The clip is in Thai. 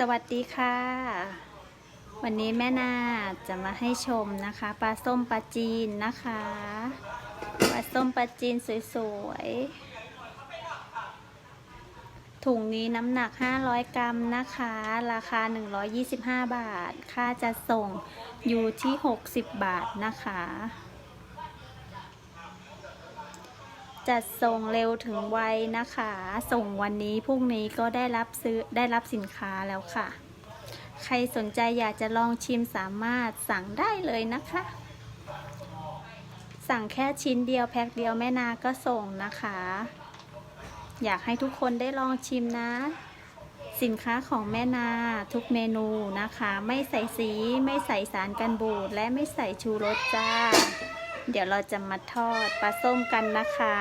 สวัสดีค่ะ วันนี้แม่นาจะมาให้ชมนะคะปลาส้มปลาจีนนะคะปลาส้มปลาจีนสวยๆ ถุงนี้น้ำหนัก 500 กรัมนะคะ ราคา 125 บาท ค่าจะส่งอยู่ที่ 60 บาทนะคะ จัดส่งเร็วถึงไวนะคะ ส่งวันนี้พรุ่งนี้ก็ได้รับซื้อได้รับสินค้าแล้วค่ะ ใครสนใจอยากจะลองชิมสามารถสั่งได้เลยนะคะ สั่งแค่ชิ้นเดียวแพ็คเดียวแม่นาก็ส่งนะคะ อยากให้ทุกคนได้ลองชิมนะ สินค้าของแม่นาทุกเมนูนะคะ ไม่ใส่สีไม่ใส่สารกันบูดและไม่ใส่ชูรสจ้า เดี๋ยวเราจะมาทอดปลาส้มกันนะคะ